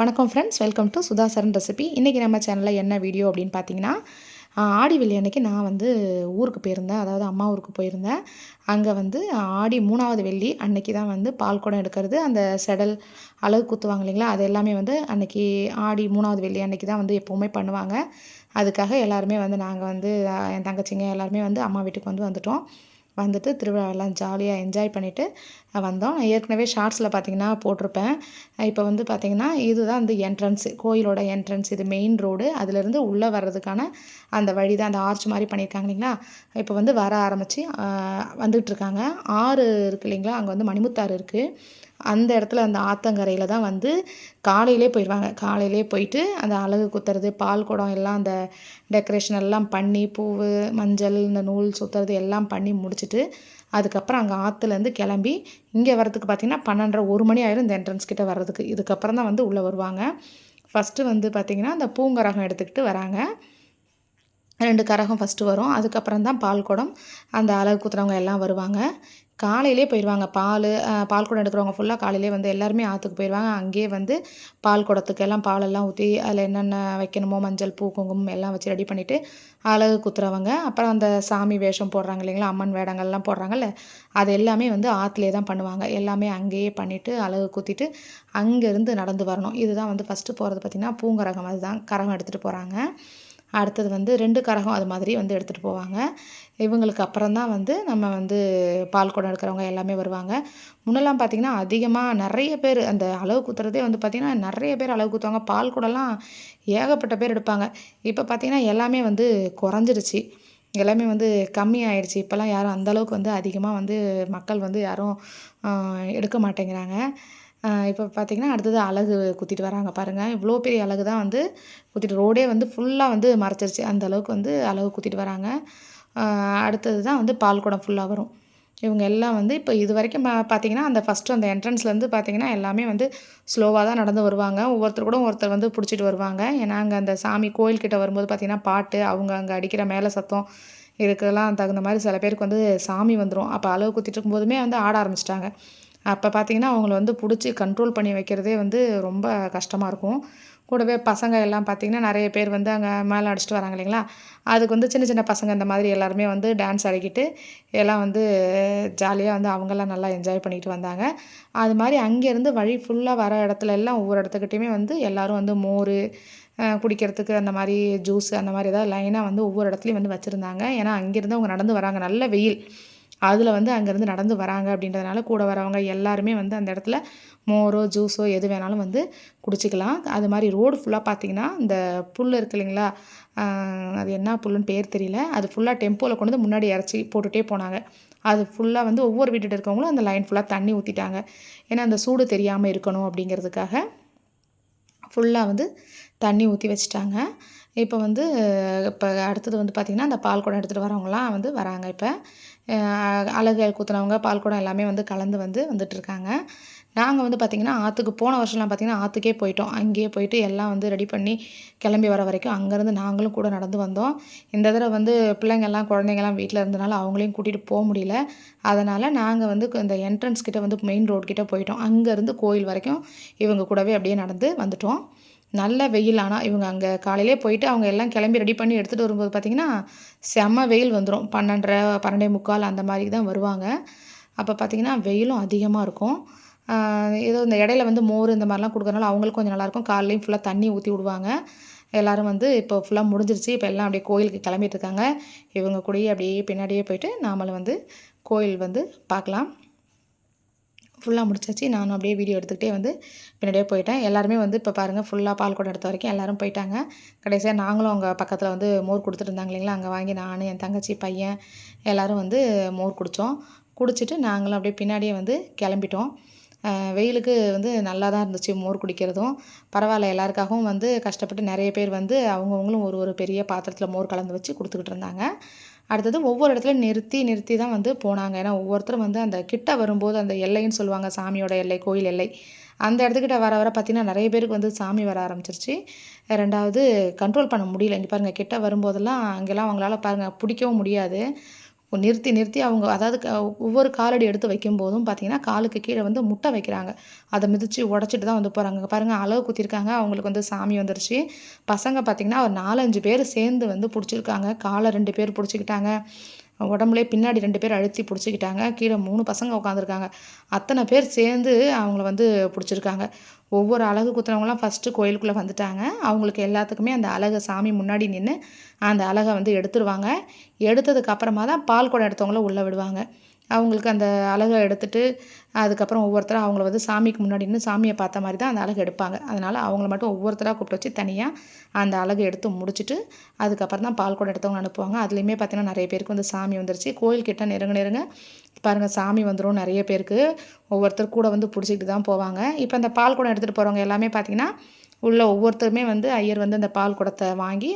வணக்கம் friends welcome to Sudhasaran recipe இன்றைக்கி நம்ம சேனலில் என்ன வீடியோ அப்படின்னு பார்த்தீங்கன்னா ஆடி வெள்ளி அன்றைக்கி நான் வந்து ஊருக்கு போயிருந்தேன். அதாவது அம்மா ஊருக்கு போயிருந்தேன். அங்கே வந்து ஆடி மூணாவது வெள்ளி அன்னைக்கு தான் வந்து பால் குடம் எடுக்கிறது. அந்த செடல் அழகு குத்துவாங்க இல்லைங்களா அது எல்லாமே வந்து அன்னைக்கு ஆடி மூணாவது வெள்ளி அன்னைக்கு தான் வந்து எப்போவுமே பண்ணுவாங்க. அதுக்காக எல்லாருமே வந்து நாங்கள் வந்து என் தங்கச்சிங்க எல்லாருமே வந்து அம்மா வீட்டுக்கு வந்து வந்துட்டோம். வந்துட்டு திருவிழாவெல்லாம் ஜாலியாக என்ஜாய் பண்ணிவிட்டு வந்தோம். ஏற்கனவே ஷார்ட்ஸில் பார்த்தீங்கன்னா போட்டிருப்பேன். இப்போ வந்து பார்த்திங்கன்னா இதுதான் வந்து என்ட்ரன்ஸ் கோயிலோட என்ட்ரன்ஸ் இது மெயின் ரோடு அதுலேருந்து உள்ளே வர்றதுக்கான அந்த வழி தான் அந்த ஆர்ச் மாதிரி பண்ணியிருக்காங்க இல்லைங்களா? இப்போ வந்து வர ஆரம்பித்து வந்துகிட்ருக்காங்க ஆறு இருக்குது இல்லைங்களா? அங்கே வந்து மணிமுத்தாறு இருக்குது அந்த இடத்துல அந்த ஆத்தங்கரையில் தான் வந்து காலையிலே போயிடுவாங்க காலையிலே போயிட்டு அந்த அழகு குத்துறது பால் குடம் எல்லாம் அந்த டெக்கரேஷன் எல்லாம் பண்ணி பூ மஞ்சள் இந்த நூல் சுற்றுறது எல்லாம் பண்ணி முடிச்சுட்டு அதுக்கப்புறம் அங்கே ஆற்றுலேருந்து கிளம்பி இங்கே வரதுக்கு பார்த்திங்கன்னா பன்னெண்டரை ஒரு மணி ஆயிரும் இந்த என்ட்ரன்ஸ் கிட்ட வர்றதுக்கு. இதுக்கப்புறம் தான் வந்து உள்ளே வருவாங்க. ஃபஸ்ட்டு வந்து பார்த்திங்கன்னா அந்த பூங்கரகம் எடுத்துக்கிட்டு வராங்க. ரெண்டு கரகம் ஃபஸ்ட்டு வரும். அதுக்கப்புறம் தான் பால் குடம் அந்த அழகு குத்துறவங்க எல்லாம் வருவாங்க. காலையிலே போயிடுவாங்க பால் பால் குடம் எடுக்கிறவங்க ஃபுல்லாக காலையிலே வந்து எல்லாருமே ஆற்றுக்கு போயிடுவாங்க அங்கேயே வந்து பால் குடத்துக்கெல்லாம் பாலெல்லாம் ஊற்றி அதில் என்னென்ன வைக்கணுமோ மஞ்சள் பூ குங்குமம் எல்லாம் வச்சு ரெடி பண்ணிவிட்டு அழகு குத்துறவங்க. அப்புறம் அந்த சாமி வேஷம் போடுறாங்க இல்லைங்களா? அம்மன் வேடங்கள்லாம் போடுறாங்கல்ல? அது எல்லாமே வந்து ஆற்றுலேயே தான் பண்ணுவாங்க. எல்லாமே அங்கேயே பண்ணிவிட்டு அழகு குத்திட்டு அங்கேருந்து நடந்து வரணும். இதுதான் வந்து ஃபஸ்ட்டு போகிறது பார்த்திங்கன்னா பூங்கரகம். அதுதான் கரகம் எடுத்துகிட்டு போகிறாங்க அடுத்தது வந்து ரெண்டு கரகம் அது மாதிரி வந்து எடுத்துகிட்டு போவாங்க. இவங்களுக்கு அப்புறம் தான் வந்து நம்ம வந்து பால் குடம் எடுக்கிறவங்க எல்லாமே வருவாங்க. முன்னெல்லாம் பார்த்திங்கன்னா அதிகமாக நிறைய பேர் அந்த அளவு குத்துறதே வந்து பார்த்திங்கன்னா நிறைய பேர் அளவு குத்துவாங்க. பால் குடம்லாம் ஏகப்பட்ட பேர் எடுப்பாங்க. இப்போ பார்த்திங்கன்னா எல்லாமே வந்து குறைஞ்சிருச்சு. எல்லாமே வந்து கம்மி ஆயிடுச்சு இப்போல்லாம் யாரும் அந்தளவுக்கு வந்து அதிகமாக வந்து மக்கள் வந்து யாரும் எடுக்க மாட்டேங்கிறாங்க. இப்போ பார்த்திங்கன்னா அடுத்தது அழகு குத்திட்டு வராங்க பாருங்கள் இவ்வளோ பெரிய அழகு தான் வந்து குத்திட்டு ரோடே வந்து ஃபுல்லாக வந்து மறைச்சிருச்சு. அந்த அளவுக்கு வந்து அழகு குத்திட்டு வராங்க. அடுத்தது தான் வந்து பால் குடம் ஃபுல்லாக வரும். இவங்க எல்லாம் வந்து இப்போ இது வரைக்கும் பார்த்தீங்கன்னா அந்த ஃபஸ்ட்டு அந்த என்ட்ரன்ஸ்லேருந்து பார்த்தீங்கன்னா எல்லாமே வந்து ஸ்லோவாக தான் நடந்து வருவாங்க. ஒவ்வொருத்தர் கூட ஒருத்தர் வந்து பிடிச்சிட்டு வருவாங்க. ஏன்னா அங்கே அந்த சாமி கோயில்கிட்ட வரும்போது பார்த்திங்கன்னா பாட்டு அவங்க அங்கே அடிக்கிற மேலே சத்தம் இதுக்கெல்லாம் தகுந்த மாதிரி சில பேருக்கு வந்து சாமி வந்துடும் அப்போ அளவு குத்திட்டு இருக்கும்போதுமே வந்து ஆட ஆரம்பிச்சிட்டாங்க. அப்போ பார்த்திங்கன்னா அவங்கள வந்து பிடிச்சி கண்ட்ரோல் பண்ணி வைக்கிறதே வந்து ரொம்ப கஷ்டமாக இருக்கும். கூடவே பசங்க எல்லாம் பார்த்திங்கன்னா நிறைய பேர் வந்து அங்கே மேலே அடிச்சுட்டு வராங்க இல்லைங்களா? அதுக்கு வந்து சின்ன சின்ன பசங்க இந்த மாதிரி எல்லாருமே வந்து டான்ஸ் ஆடிக்கிட்டு எல்லாம் வந்து ஜாலியாக வந்து அவங்கெல்லாம் நல்லா என்ஜாய் பண்ணிக்கிட்டு வந்தாங்க. அது மாதிரி அங்கேருந்து வழி ஃபுல்லாக வர இடத்துல எல்லாம் ஒவ்வொரு இடத்துக்கிட்டையுமே வந்து எல்லோரும் வந்து மோர் குடிக்கிறதுக்கு அந்த மாதிரி ஜூஸ் அந்த மாதிரி ஏதாவது லைனாக வந்து ஒவ்வொரு இடத்துலையும் வந்து வச்சுருந்தாங்க. ஏன்னா அங்கேருந்து அவங்க நடந்து வராங்க. நல்ல வெயில். அதில் வந்து அங்கேருந்து நடந்து வராங்க அப்படின்றதுனால கூட வரவங்க எல்லாருமே வந்து அந்த இடத்துல மோரோ ஜூஸோ எது வேணாலும் வந்து குடிச்சிக்கலாம். அது மாதிரி ரோடு ஃபுல்லாக பார்த்தீங்கன்னா இந்த புல் இருக்கு இல்லைங்களா? அது என்ன புல்லுன்னு பேர் தெரியல. அது ஃபுல்லாக டெம்போவில் கொண்டு வந்து முன்னாடி இறச்சி போட்டுகிட்டே போனாங்க. அது ஃபுல்லாக வந்து ஒவ்வொரு வீட்டுட்டு இருக்கவங்களும் அந்த லைன் ஃபுல்லாக தண்ணி ஊற்றிட்டாங்க ஏன்னா அந்த சூடு தெரியாமல் இருக்கணும் அப்படிங்கிறதுக்காக ஃபுல்லாக வந்து தண்ணி ஊற்றி வச்சுட்டாங்க. இப்போ வந்து இப்போ அடுத்தது வந்து பார்த்திங்கன்னா அந்த பால் குடம் எடுத்துகிட்டு வரவங்களாம் வந்து வராங்க இப்போ. அழகு குத்துனவங்க பால்குடம் எல்லாமே வந்து கலந்து வந்து வந்துட்டுருக்காங்க நாங்கள் வந்து பார்த்திங்கன்னா ஆற்றுக்கு போன வருஷம்லாம் பார்த்திங்கன்னா ஆற்றுக்கே போயிட்டோம். அங்கேயே போயிட்டு எல்லாம் வந்து ரெடி பண்ணி கிளம்பி வர வரைக்கும் அங்கேருந்து நாங்களும் கூட நடந்து வந்தோம். இந்த தடவை வந்து பிள்ளைங்கள்லாம் குழந்தைங்கள்லாம் வீட்டில் இருந்தனால அவங்களையும் கூட்டிகிட்டு போக முடியல. அதனால் நாங்கள் வந்து இந்த என்ட்ரன்ஸ் கிட்டே வந்து மெயின் ரோடு கிட்டே போயிட்டோம். அங்கேருந்து கோயில் வரைக்கும் இவங்க கூடவே அப்படியே நடந்து வந்துட்டோம். நல்ல வெயில். ஆனால் இவங்க அங்கே காலையிலே போயிட்டு அவங்க எல்லாம் கிளம்பி ரெடி பண்ணி எடுத்துகிட்டு வரும்போது பார்த்திங்கன்னா செம்ம வெயில் வந்துடும் பன்னெண்டரை பன்னெண்டே முக்கால் அந்த மாதிரி தான் வருவாங்க. அப்போ பார்த்திங்கன்னா வெயிலும் அதிகமாக இருக்கும். ஏதோ இந்த இடையில வந்து மோர் இந்த மாதிரிலாம் கொடுக்குறனால அவங்களுக்கும் கொஞ்சம் நல்லாயிருக்கும் காலையிலையும் ஃபுல்லாக தண்ணி ஊற்றி விடுவாங்க. எல்லோரும் வந்து இப்போ ஃபுல்லாக முடிஞ்சிருச்சு. இப்போ எல்லாம் அப்படியே கோயிலுக்கு கிளம்பிட்டு இருக்காங்க. இவங்க கூடயே அப்படியே பின்னாடியே போயிட்டு நாமளும் வந்து கோயில் வந்து பார்க்கலாம். ஃபுல்லாக முடிச்சாச்சு. நானும் அப்படியே வீடியோ எடுத்துக்கிட்டே வந்து பின்னாடியே போயிட்டேன். எல்லாருமே வந்து இப்போ பாருங்கள் ஃபுல்லாக பால் கூட எடுத்த வரைக்கும் எல்லோரும் போயிட்டாங்க. கடைசியாக நாங்களும் அங்கே பக்கத்தில் வந்து மோர் கொடுத்துட்டு இருந்தாங்க இல்லைங்களா? அங்கே வாங்கி நான் என் தங்கச்சி பையன் எல்லோரும் வந்து மோர் குடித்தோம் குடிச்சிட்டு நாங்களும் அப்படியே பின்னாடியே வந்து கிளம்பிட்டோம். வெயிலுக்கு வந்து நல்லா தான் இருந்துச்சு மோர் குடிக்கிறதும். பரவாயில்ல எல்லாருக்காகவும் வந்து கஷ்டப்பட்டு நிறைய பேர் வந்து அவங்கவுங்களும் ஒரு ஒரு பெரிய பாத்திரத்தில் மோர் கலந்து வச்சு கொடுத்துக்கிட்டு இருந்தாங்க. அடுத்தது ஒவ்வொரு இடத்துலையும் நிறுத்தி நிறுத்தி தான் வந்து போனாங்க. ஏன்னா ஒவ்வொருத்தரும் வந்து அந்த கிட்ட வரும்போது அந்த எல்லைன்னு சொல்லுவாங்க சாமியோட எல்லை கோயில் எல்லை. அந்த இடத்துக்கிட்ட வர வர பார்த்திங்கன்னா நிறைய பேருக்கு வந்து சாமி வர ஆரம்பிச்சிருச்சு. ரெண்டாவது கண்ட்ரோல் பண்ண முடியல. இங்கே பாருங்கள் கிட்ட வரும்போதெல்லாம் அங்கெல்லாம் அவங்களால பாருங்கள் பிடிக்கவும் முடியாது. நிறுத்தி நிறுத்தி அவங்க அதாவது ஒவ்வொரு காலடி எடுத்து வைக்கும்போதும் பார்த்திங்கன்னா காலுக்கு கீழே வந்து முட்டை வைக்கிறாங்க. அதை மிதித்து உடச்சிட்டு தான் வந்து போகிறாங்க பாருங்கள் அளவு குத்திருக்காங்க. அவங்களுக்கு வந்து சாமி வந்துருச்சு. பசங்க பார்த்திங்கன்னா ஒரு நாலஞ்சு பேர் சேர்ந்து வந்து பிடிச்சிருக்காங்க. காலை ரெண்டு பேர் பிடிச்சிக்கிட்டாங்க. உடம்புலே பின்னாடி ரெண்டு பேர் அழுத்தி பிடிச்சிக்கிட்டாங்க. கீழே மூணு பசங்க உட்காந்துருக்காங்க அத்தனை பேர் சேர்ந்து அவங்கள வந்து பிடிச்சிருக்காங்க. ஒவ்வொரு அழகு குத்துறவங்களாம் ஃபஸ்ட்டு கோயிலுக்குள்ளே வந்துட்டாங்க. அவங்களுக்கு எல்லாத்துக்குமே அந்த அழகை சாமி முன்னாடி நின்று அந்த அழகை வந்து எடுத்துருவாங்க. எடுத்ததுக்கு அப்புறமா தான் பால் குடம் எடுத்தவங்கள உள்ளே விடுவாங்க. அவங்களுக்கு அந்த அழகை எடுத்துட்டு அதுக்கப்புறம் ஒவ்வொருத்தராக அவங்கள வந்து சாமிக்கு முன்னாடி நின்று சாமியை பார்த்த மாதிரி தான் அந்த அழகு எடுப்பாங்க. அதனால் அவங்கள மட்டும் ஒவ்வொருத்தராக கூப்பிட்டு வச்சு தனியாக அந்த அழகு எடுத்து முடிச்சுட்டு அதுக்கப்புறம் தான் பால் குடம் எடுத்தவங்க அனுப்புவாங்க. அதுலேயுமே பார்த்தீங்கன்னா நிறைய பேருக்கு வந்து சாமி வந்துருச்சு. கோயில்கிட்ட நெருங்க நெருங்க பாருங்கள் சாமி வந்துடும் நிறைய பேருக்கு. ஒவ்வொருத்தர் கூட வந்து பிடிச்சிக்கிட்டு தான் போவாங்க. இப்போ அந்த பால் குடம் எடுத்துகிட்டு போகிறவங்க எல்லாமே பார்த்திங்கன்னா உள்ள ஒவ்வொருத்தருமே வந்து ஐயர் வந்து அந்த பால் குடத்தை வாங்கி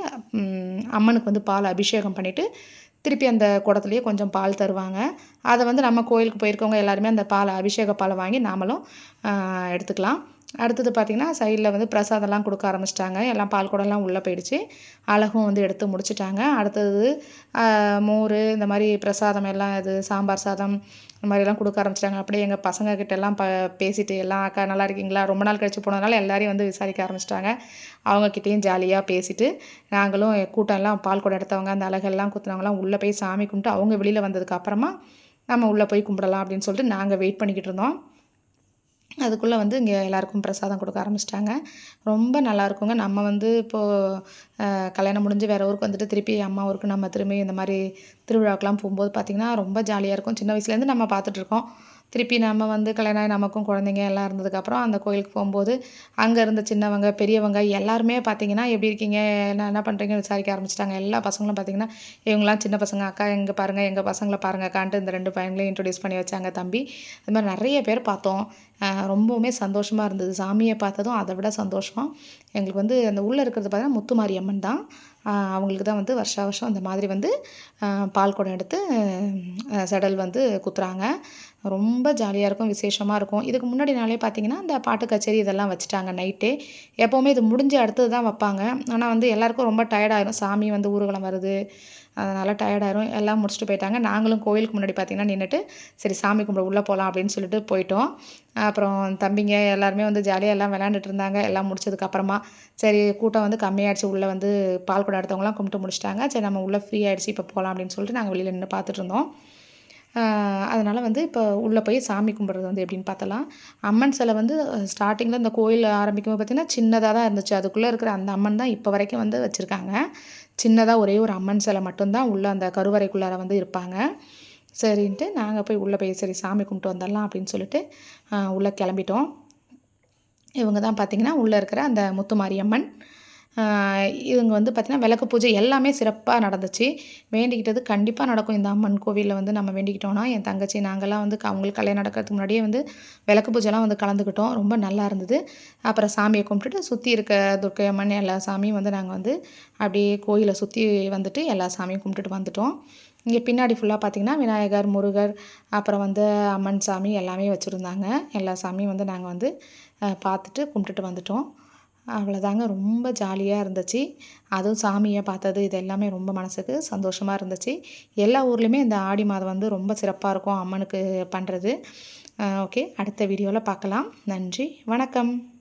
அம்மனுக்கு வந்து பால் அபிஷேகம் பண்ணிவிட்டு திருப்பி அந்த குடத்துலேயே கொஞ்சம் பால் தருவாங்க. அதை வந்து நம்ம கோயிலுக்கு போயிருக்கவங்க எல்லாருமே அந்த பாலை அபிஷேக பாலை வாங்கி நாமளும் எடுத்துக்கலாம். அடுத்தது பார்த்திங்கன்னா சைடில் வந்து பிரசாதம்லாம் கொடுக்க ஆரம்பிச்சிட்டாங்க. எல்லாம் பால் குடம்லாம் உள்ளே போயிடுச்சு. அழகும் வந்து எடுத்து முடிச்சிட்டாங்க. அடுத்தது மோர் இந்த மாதிரி பிரசாதம் எல்லாம் இது சாம்பார் சாதம் இந்த மாதிரிலாம் கொடுக்க ஆரம்பிச்சிட்டாங்க. அப்படியே எங்கள் பசங்கக்கிட்ட எல்லாம் ப பேசிட்டு எல்லாம் அக்கா நல்லா இருக்கீங்களா? ரொம்ப நாள் கழிச்சு போனதுனால எல்லாரையும் வந்து விசாரிக்க ஆரம்பிச்சிட்டாங்க. அவங்கக்கிட்டேயும் ஜாலியாக பேசிட்டு நாங்களும் கூட்டம்லாம் பால் குடம் எடுத்தவங்க அந்த அழகெல்லாம் குத்துனவங்களாம் உள்ளே போய் சாமி கும்பிட்டு அவங்க வெளியில் வந்ததுக்கப்புறமா நம்ம உள்ளே போய் கும்பிடலாம் அப்படின்னு சொல்லிட்டு நாங்கள் வெயிட் பண்ணிக்கிட்டு இருந்தோம். அதுக்குள்ளே வந்து இங்கே எல்லாருக்கும் பிரசாதம் கொடுக்க ஆரம்பிச்சிட்டாங்க. ரொம்ப நல்லாயிருக்குங்க நம்ம வந்து இப்போது கல்யாணம் முடிஞ்சு வேறு ஊருக்கு வந்துட்டு திருப்பி அம்மா ஊருக்கு நம்ம திரும்பி இந்த மாதிரி திருவிழாக்கெலாம் போகும்போது பார்த்திங்கன்னா ரொம்ப ஜாலியாக இருக்கும். சின்ன வயசுலேருந்து நம்ம பார்த்துட்ருக்கோம் திருப்பி நம்ம வந்து கல்யாணம் ஆகி நமக்கும் குழந்தைங்க எல்லாம் இருந்ததுக்கப்புறம் அந்த கோயிலுக்கு போகும்போது அங்கே இருந்த சின்னவங்க பெரியவங்க எல்லாருமே பார்த்தீங்கன்னா எப்படி இருக்கீங்க? என்ன என்ன பண்ணுறீங்கன்னு விசாரிக்க ஆரம்பிச்சிட்டாங்க. எல்லா பசங்களும் பார்த்திங்கன்னா இவங்களாம் சின்ன பசங்க அக்கா எங்கே பாருங்கள் எங்கள் பசங்களை பாருங்கள் அக்கான்ட்டு இந்த ரெண்டு பையங்களையும் இன்ட்ரடியூஸ் பண்ணி வச்சாங்க தம்பி. அது மாதிரி நிறைய பேர் பார்த்தோம். ரொம்பவுமே சந்தோஷமாக இருந்தது. சாமியை பார்த்ததும் அதை விட சந்தோஷம். எங்களுக்கு வந்து அந்த உள்ளே இருக்கிறது பார்த்திங்கன்னா முத்துமாரியம்மன் தான். அவங்களுக்கு தான் வந்து வருஷா வருஷம் அந்த மாதிரி வந்து பால் குடம் எடுத்து செடல் வந்து குத்துறாங்க. ரொம்ப ஜாலியாக இருக்கும் விசேஷமாக இருக்கும். இதுக்கு முன்னாடி நாளே பார்த்தீங்கன்னா இந்த பாட்டு கச்சேரி இதெல்லாம் வச்சுட்டாங்க நைட்டே. எப்போவுமே இது முடிஞ்ச அடுத்தது தான் வைப்பாங்க. ஆனால் வந்து எல்லாருக்கும் ரொம்ப டயர்டாயிரும் சாமி வந்து ஊர்வலம் வருது. அதனால் டயர்டாயிரும் எல்லாம் முடிச்சுட்டு போயிட்டாங்க. நாங்களும் கோயிலுக்கு முன்னாடி பார்த்திங்கன்னா நின்றுட்டு சரி சாமி கும்பிட உள்ளே போகலாம் அப்படின்னு சொல்லிட்டு போயிட்டோம். அப்புறம் தம்பிங்க எல்லாருமே வந்து ஜாலியாக எல்லாம் விளையாண்டுட்டு இருந்தாங்க. எல்லாம் முடிச்சதுக்கப்புறமா சரி கூட்டம் வந்து கம்மியாகிடுச்சு உள்ளே வந்து பால் கூட எடுத்தவங்களாம் கும்பிட்டு முடிச்சிட்டாங்க. சரி நம்ம உள்ளே ஃப்ரீ ஆகிடுச்சு இப்போ போகலாம் அப்படின்னு சொல்லிட்டு நாங்கள் வெளியில் நின்று பார்த்துட்டு இருந்தோம். அதனால் வந்து இப்போ உள்ளே போய் சாமி கும்பிட்றது வந்து எப்படின்னு பார்த்தலாம் அம்மன் சிலை வந்து ஸ்டார்டிங்கில் இந்த கோயில் ஆரம்பிக்கும்போது பார்த்திங்கன்னா சின்னதாக தான் இருந்துச்சு. அதுக்குள்ளே இருக்கிற அந்த அம்மன் தான் இப்போ வரைக்கும் வந்து வச்சுருக்காங்க. சின்னதாக ஒரே ஒரு அம்மன் சிலை மட்டும்தான் உள்ளே அந்த கருவறைக்குள்ளார வந்து இருப்பாங்க. சரின்ட்டு நாங்கள் போய் உள்ளே போய் சரி சாமி கும்பிட்டு வந்துடலாம் அப்படின்னு சொல்லிட்டு உள்ளே கிளம்பிட்டோம். இவங்க தான் பார்த்திங்கன்னா உள்ளே இருக்கிற அந்த முத்துமாரியம்மன் இவங்க வந்து பார்த்திங்கன்னா விளக்கு பூஜை எல்லாமே சிறப்பாக நடந்துச்சு. வேண்டிக்கிட்டது கண்டிப்பாக நடக்கும். இந்த அம்மன் கோவிலில் வந்து நம்ம வேண்டிக்கிட்டோன்னா என் தங்கச்சி நாங்கள்லாம் வந்து அவங்களுக்கு கல்யாணம் நடக்கிறதுக்கு முன்னாடியே வந்து விளக்கு பூஜைலாம் வந்து கலந்துக்கிட்டோம். ரொம்ப நல்லா இருந்தது. அப்புறம் சாமியை கும்பிட்டுட்டு சுற்றி இருக்க துர்க்கை அம்மன் எல்லா சாமியும் வந்து நாங்கள் வந்து அப்படியே கோயிலை சுற்றி வந்துட்டு எல்லா சாமியும் கும்பிட்டுட்டு வந்துட்டோம். இங்கே பின்னாடி ஃபுல்லாக பார்த்திங்கன்னா விநாயகர் முருகர் அப்புறம் வந்து அம்மன் சாமி எல்லாமே வச்சுருந்தாங்க. எல்லா சாமியும் வந்து நாங்கள் வந்து பார்த்துட்டு கும்பிட்டுட்டு வந்துட்டோம். அவ்வளோதாங்க ரொம்ப ஜாலியாக இருந்துச்சு. அதுவும் சாமியை பார்த்தது இது எல்லாமே ரொம்ப மனசுக்கு சந்தோஷமாக இருந்துச்சு. எல்லா ஊர்லேயுமே இந்த ஆடி மாதம் வந்து ரொம்ப சிறப்பாக இருக்கும் அம்மனுக்கு பண்ணுறது ஓகே. அடுத்த வீடியோவில் பார்க்கலாம். நன்றி. வணக்கம்.